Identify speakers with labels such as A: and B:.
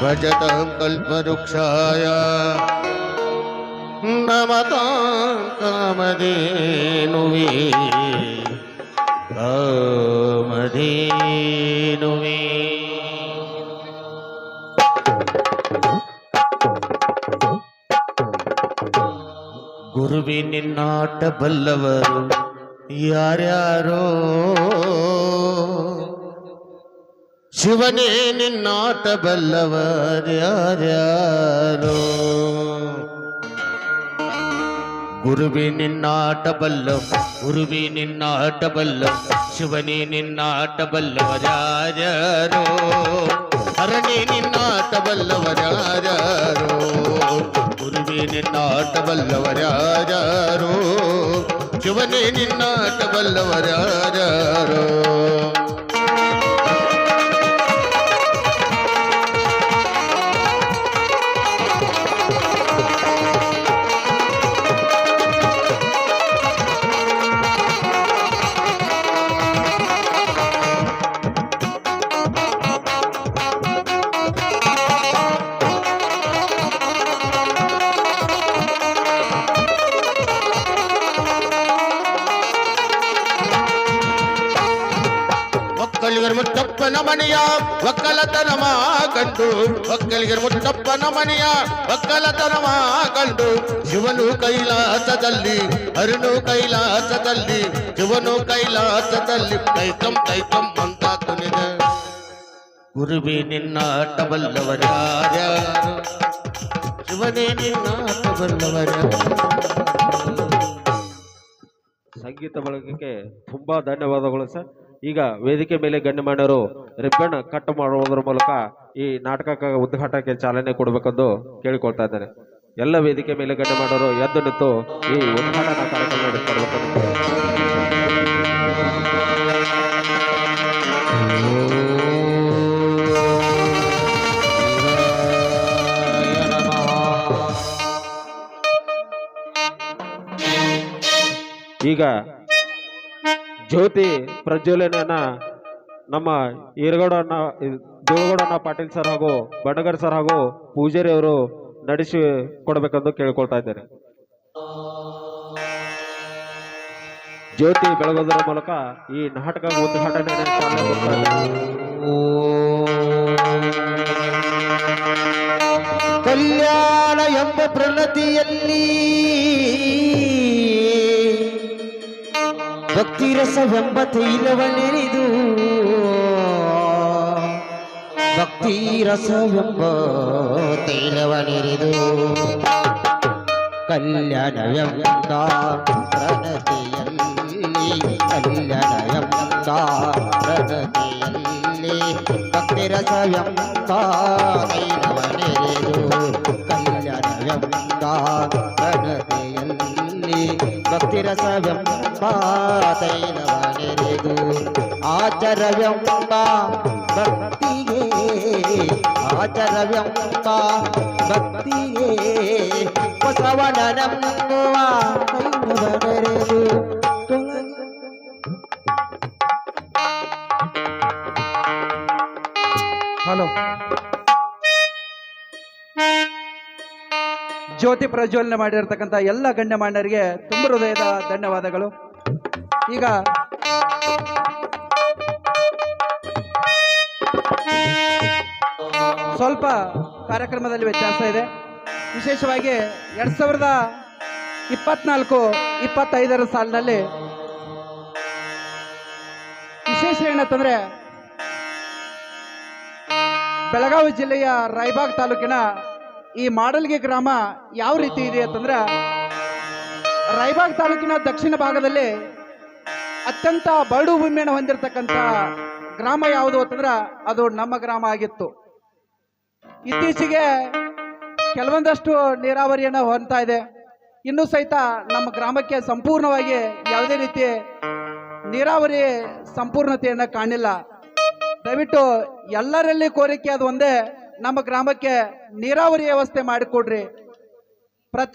A: भजतां कल्पवृक्षाय नमतां कामधेनुवे कामधेनुवे ಗುರುವಿ ನಿನ್ನಾಟ ಬಲ್ಲವರು ಯಾರ್ಯಾರೋ ಶಿವನೇ ನಿನ್ನಾಟ ಬಲ್ಲವರು ಯಾರ್ಯಾರೋ? ಗುರುವಿ ನಿನ್ನಾಟ ಬಲ್ಲ ಗುರುವಿ ನಿನ್ನಾಟ ಬಲ್ಲ ಶಿವನೇ ನಿನ್ನಾಟ ಬಲ್ಲವರ್ಯಾರ್ಯಾರೋ ಹರಣಿ ನಿನ್ನಾಟ ಬಲ್ಲವರ್ಯಾರ್ಯಾರೋ ಗುರುವಿ ನಿನ್ನಾಟ ಬಲ್ಲವರ್ಯಾರ್ಯಾರೋ ಶಿವನೇ ನಿನ್ನಾಟ ಬಲ್ಲವರ್ಯಾರ್ಯಾರೋ ಮುತ್ತಪ್ಪನ ಮನೆಯ ಒಕ್ಕಲತನಮ ಕಂಡು. ಒಕ್ಕಲಿಗರ ಮುತ್ತಪ್ಪನ ಮನೆಯ ಒಕ್ಕಲತನಮ ಕಂಡು. ಶಿವನು ಕೈಲಾಸದಲ್ಲಿ, ಅರುಣು ಕೈಲಾಸದಲ್ಲಿ ಶಿವನು ಕೈಲಾಸದಲ್ಲಿ ಕೈತಂ ಕೈತಂ ಅಂತ ಕುಣಿದ ಗುರುವಿ ನಿನ್ನ ಬಲ್ಲವರ್ಯಾರ್ಯಾರು ಶಿವನೇ ನಿನ್ನ ಆಟಬಲ್ಲವರ
B: ಸಂಗೀತ ಬಳಗಕ್ಕೆ ತುಂಬಾ ಧನ್ಯವಾದಗಳು ಸರ್. ಈಗ ವೇದಿಕೆ ಮೇಲೆ ಗಣ್ಯಮಾನ್ಯರು ರಿಬ್ಬನ್ ಕಟ್ ಮಾಡುವುದರ ಮೂಲಕ ಈ ನಾಟಕಕ್ಕೆ ಉದ್ಘಾಟಕ್ಕೆ ಚಾಲನೆ ಕೊಡಬೇಕೆಂದು ಕೇಳಿಕೊಳ್ತಾ ಇದ್ದಾರೆ. ಎಲ್ಲ ವೇದಿಕೆ ಮೇಲೆ ಗಣ್ಯಮಾನ್ಯರು ಎದ್ದು ನಿಂತು ಈ ಉದ್ಘಾಟನಾ ಕಾರ್ಯಕ್ರಮ ನಡೆಸಿಕೊಡ್ಬೇಕೆಂದು ಈಗ ಜ್ಯೋತಿ ಪ್ರಜ್ವಲನೆಯನ್ನ ನಮ್ಮ ಈರಗೌಡನ ದೇವಗೌಡನ ಪಾಟೀಲ್ ಸರ್ ಹಾಗೂ ಬಣಗರ್ ಸರ್ ಹಾಗೂ ಪೂಜಾರಿ ಅವರು ನಡೆಸಿ ಕೊಡಬೇಕೆಂದು ಕೇಳಿಕೊಳ್ತಾ ಇದ್ದಾರೆ ಜ್ಯೋತಿ ಬೆಳಗೋದರ ಮೂಲಕ ಈ ನಾಟಕ ಉದ್ಘಾಟನೆ
A: ಕಲ್ಯಾಣ ಎಂಬ ಪ್ರಣತಿಯಲ್ಲಿ ಭಕ್ತಿರಸವೆಂಬ ತೈಲವನ್ನೆರಿದು ಭಕ್ತಿರಸವೆಂಬ ತೈಲವನೆರಿದು ಕಲ್ಯಾಣವೆಂಬ ಪ್ರಣತಿಯಲ್ಲಿ ಕಲ್ಯಾಣವೆಂಬ ಪ್ರಣತಿಯಲ್ಲಿ ಭಕ್ತಿರಸವೆಂಬ ತೈಲವನೆರಿದು ಕಲ್ಯಾಣವೆಂಬ ಪ್ರಣತಿಯಲ್ಲಿ భక్తిరసవ్యం పాతైనవనెరుగు ఆచరవ్యం పా భక్తియే ఆచరవ్యం పా భక్తియే
C: బసవననం ಜ್ಯೋತಿ ಪ್ರಜ್ವಲನೆ ಮಾಡಿರ್ತಕ್ಕಂಥ ಎಲ್ಲ ಗಣ್ಯಮಾನ್ಯರಿಗೆ ತುಂಬ ಹೃದಯದ ಧನ್ಯವಾದಗಳು. ಈಗ ಸ್ವಲ್ಪ ಕಾರ್ಯಕ್ರಮದಲ್ಲಿ ವ್ಯತ್ಯಾಸ ಇದೆ. ವಿಶೇಷವಾಗಿ ಎರಡ್ ಸಾವಿರದ ಇಪ್ಪತ್ನಾಲ್ಕು, ಇಪ್ಪತ್ತೈದರ ಸಾಲಿನಲ್ಲಿ ವಿಶೇಷ ಏನಂತಂದ್ರೆ ಬೆಳಗಾವಿ ಜಿಲ್ಲೆಯ ರಾಯಬಾಗ್ ತಾಲೂಕಿನ ಈ ಮಾಡಲ್ಗೆ ಗ್ರಾಮ ಯಾವ ರೀತಿ ಇದೆ ಅಂತಂದ್ರೆ ರಾಯಬಾಗ್ ತಾಲೂಕಿನ ದಕ್ಷಿಣ ಭಾಗದಲ್ಲಿ ಅತ್ಯಂತ ಬರಡು ಭೂಮಿಯನ್ನು ಹೊಂದಿರತಕ್ಕಂಥ ಗ್ರಾಮ ಯಾವುದು ಅಂತಂದ್ರೆ ಅದು ನಮ್ಮ ಗ್ರಾಮ ಆಗಿತ್ತು. ಇತ್ತೀಚೆಗೆ ಕೆಲವೊಂದಷ್ಟು ನೀರಾವರಿಯನ್ನು ಹೊಂದ್ತಾ ಇದೆ. ಇನ್ನು ಸಹಿತ ನಮ್ಮ ಗ್ರಾಮಕ್ಕೆ ಸಂಪೂರ್ಣವಾಗಿ ಯಾವುದೇ ರೀತಿ ನೀರಾವರಿ ಸಂಪೂರ್ಣತೆಯನ್ನು ಕಾಣಿಲ್ಲ ದಯವಿಟ್ಟು ಎಲ್ಲರಲ್ಲಿ ಕೋರಿಕೆ ಅದು ಒಂದೇ ನಮ್ಮ ಗ್ರಾಮಕ್ಕೆ ನೀರಾವರಿ ವ್ಯವಸ್ಥೆ ಮಾಡಿಕೊಡ್ರಿ.